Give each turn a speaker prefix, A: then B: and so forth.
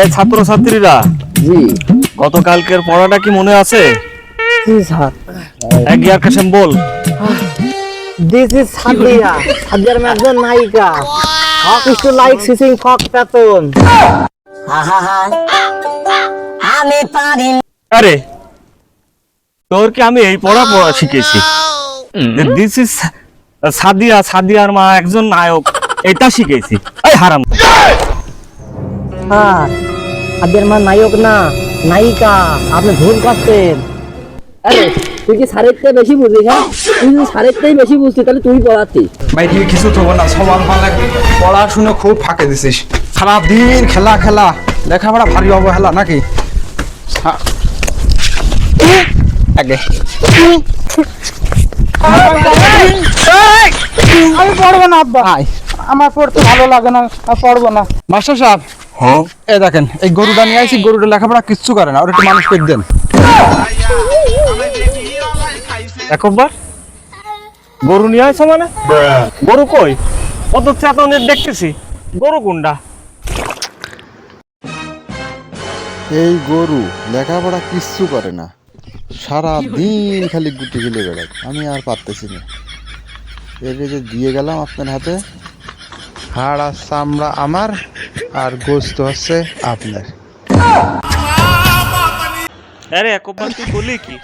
A: এই ছাত্রছাত্রীরা
B: জি।
A: গতকালকের পড়াটা কি মনে আছে?
B: জি স্যার।
A: এক ইয়ার কাশেম বল
B: দিস ইজ সাদিয়া সাদিয়ার একজন নায়িকা। হক ইস টু লাইক সিসিং ফক
C: আমি পারি
A: আরে তোর কি আমি এই পড়া পড়া শিখেছি? দিস ইজ সাদিয়া সাদিয়ার মা একজন নায়ক এটা শিখেছি। এই হারাম।
B: হ্যাঁ সাদিয়ার মা নায়ক না নায়িকা আপনি ভুল করছেন। আরে তুই কি সারের বেশি হ্যাঁ? তুই যদি সারের বেশি বুঝতি তাহলে তুই পড়াতি।
D: ভাই তুই কিছু তো না সবার পড়াশুনো খুব ফাঁকে দিছিস। সারাদিন খেলা খেলা। লেখাপড়া ভারী অবহেলা নাকি? হ্যাঁ। আগে।
E: আমি পড়ব না আব্বা। আমার পড়তে ভালো লাগে না পড়ব না।
D: মাস্টার সাহেব এই দেখেন এই গরুটা নিয়ে আইছি গরুটা লেখাপড়া কিচ্ছু করে না ওর একটু মানুষ করে দেন।
A: একবার? গরু নিয়ে আসো মানে? গরু কই? কত চেতনের দেখতেছি। গরু কোনটা?
F: এই গরু লেখাপড়া কিচ্ছু করে না। সারা দিন খালি গুটি খেলে বেড়ায়। আমি আর পারতেছি না। এর যে দিয়ে গেলাম আপনার হাতে। হাড় আর চামড়া আমার আর গোস্ত হচ্ছে আপনার।
A: আরে একবার তুই বলি কি?